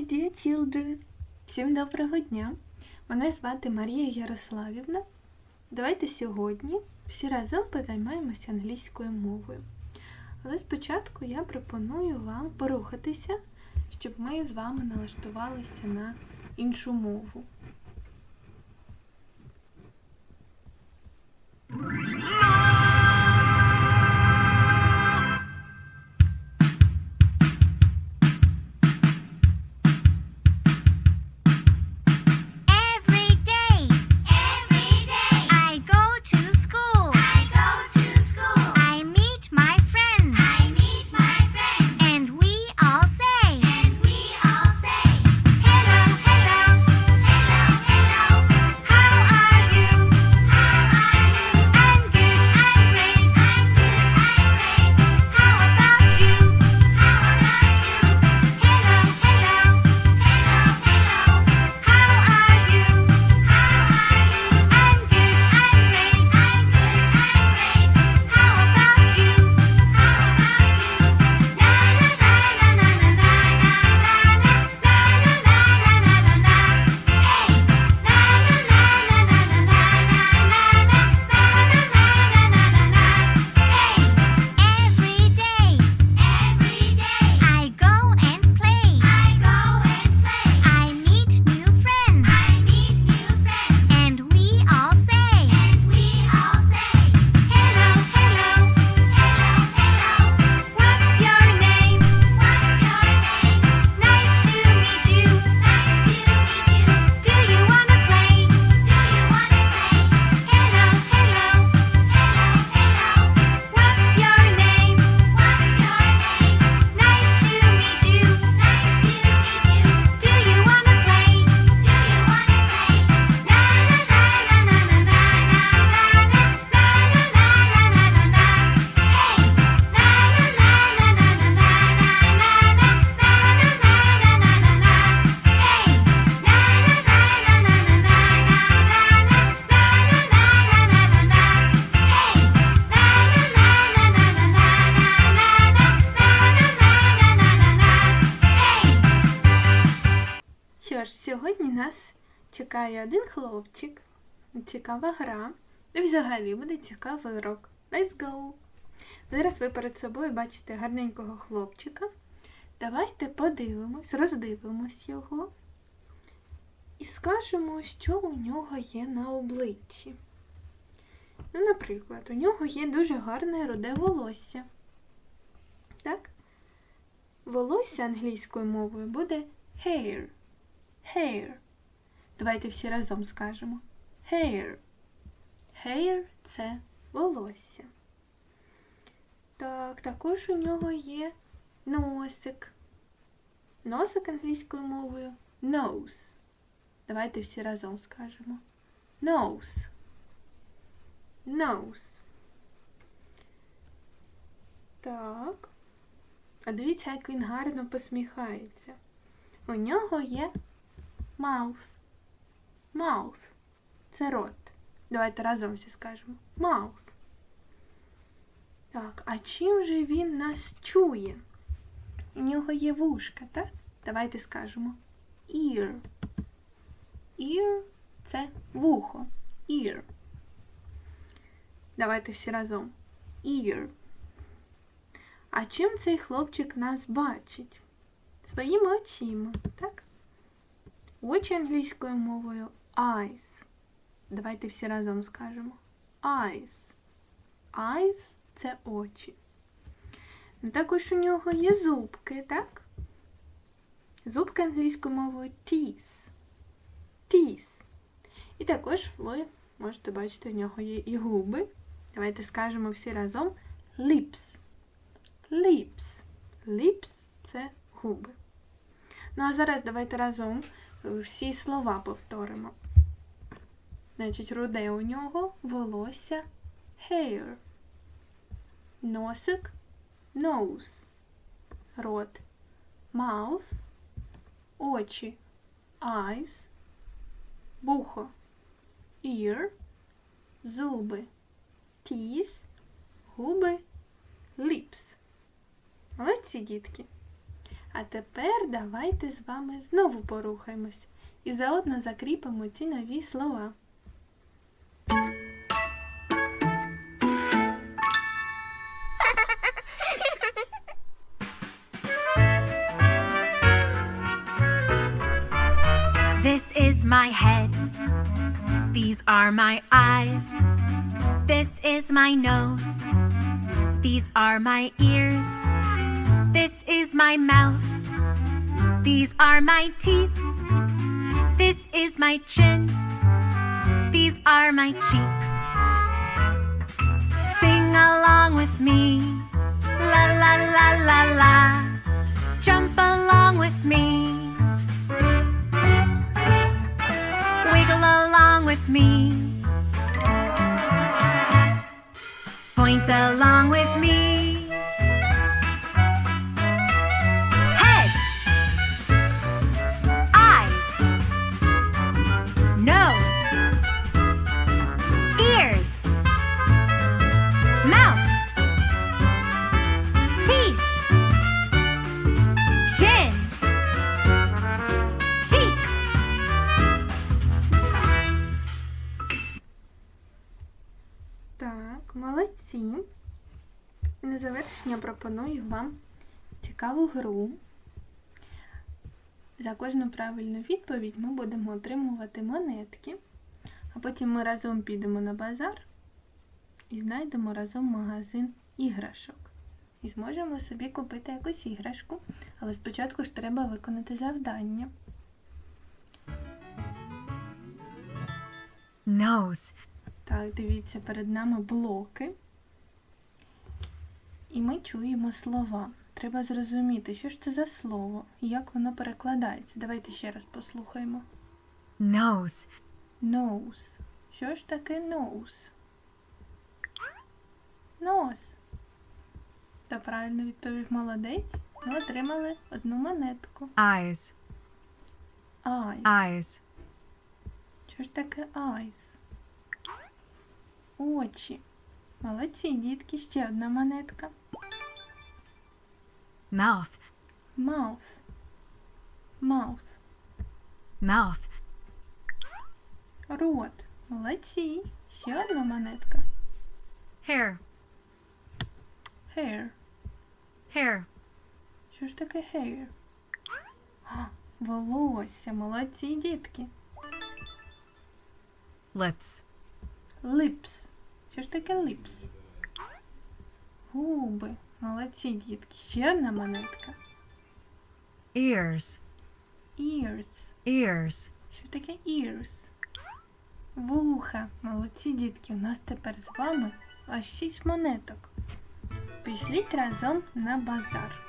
my dear children! Всім доброго дня! Мене звати Марія Ярославівна. Давайте сьогодні всі разом позаймаємося англійською мовою. Але спочатку я пропоную вам порухатися, щоб ми з вами налаштувалися на іншу мову. Чекає один хлопчик, цікава гра, і взагалі буде цікавий урок. Let's go! Зараз ви перед собою бачите гарненького хлопчика. Давайте подивимось, роздивимось його і скажемо, що у нього є на обличчі. Ну, наприклад, у нього є дуже гарне руде волосся. Так? Волосся англійською мовою буде hair. Hair. Давайте всі разом скажемо. Hair. Hair – це волосся. Так, також у нього є носик. Носик англійською мовою nose. Давайте всі разом скажемо. Nose. Nose. Так. А дивіться, як він гарно посміхається. У нього є mouth. Mouth. Це рот. Давайте разом всі скажемо. Mouth. Так, а чим же він нас чує? У нього є вушка, так? Давайте скажемо. Ear. Ear – це вухо. Ear. Давайте всі разом. Ear. А чим цей хлопчик нас бачить? Своїми очима, так? Очі англійською мовою eyes. Давайте всі разом скажемо. Eyes. Eyes – це очі. Ну, також у нього є зубки, так? Зубки англійською мовою teeth. Teeth. І також ви можете бачити, у нього є і губи. Давайте скажемо всі разом lips. Lips. Lips – це губи. Ну а зараз давайте разом всі слова повторимо. Значить, руде у нього волосся hair. Носик nose. Рот mouth. Очі eyes. Вухо ear. Зуби teeth. Губи lips. Молодці, дітки. А тепер давайте з вами знову порухаємось і заодно закріпимо ці нові слова. This is my head. These are my eyes. This is my nose. These are my ears. This is my mouth. These are my teeth. This is my chin. These are my cheeks. Sing along with me. La la la la la. Jump along with me. Wiggle along with me. Point along with me. Молодці. На завершення пропоную вам цікаву гру. За кожну правильну відповідь ми будемо отримувати монетки, а потім ми разом підемо на базар і знайдемо разом магазин іграшок. І зможемо собі купити якусь іграшку, але спочатку ж треба виконати завдання. nose, Так, дивіться, перед нами блоки. І ми чуємо слова. Треба зрозуміти, що ж це за слово і як воно перекладається. Давайте ще раз послухаємо. nose, Nose. Що ж таке nose? Нос. Та правильно відповів молодець. Ми отримали одну монетку. eyes, Eyes. eyes, Що ж таке eyes? Очі. Молодці, дітки, ще одна монетка. mouth, Mouth. Mouth. mouth, Рот. Молодці. Ще одна монетка. hair, Hair. hair, Що ж таке hair? А, волосся. Молодці, дітки. lips, Lips. Що ж таке lips? Губи. Молодці, дітки. Ще одна монетка. ears, Ears. ears, Що таке ears? Вуха. Молодці, дітки. У нас тепер з вами аж шість монеток. Пішліть разом на базар.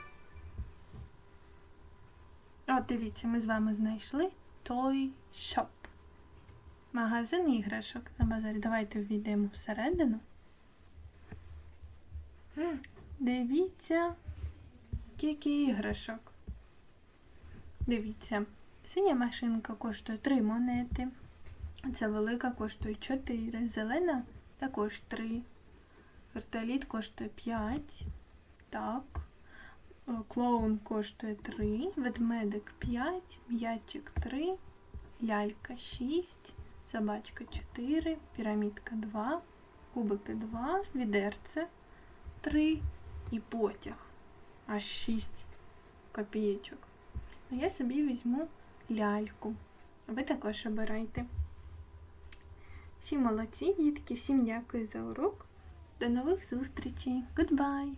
От дивіться, ми з вами знайшли Toy Shop. Магазин іграшок на базарі. Давайте ввійдемо всередину. Дивіться, скільки іграшок. Дивіться, синя машинка коштує 3 монети. Ця велика коштує 4. Зелена також 3. Вертоліт коштує 5. Так. Е, Клоун коштує 3. Ведмедик 5. М'ячик 3. Лялька 6. Собачка 4. Пірамідка 2. Кубики 2. Відерце 3. І потяг. Аж 6 копієчок. А я собі візьму ляльку. Ви також обирайте. Всі молодці, дітки, всім дякую за урок. До нових зустрічей. Goodbye!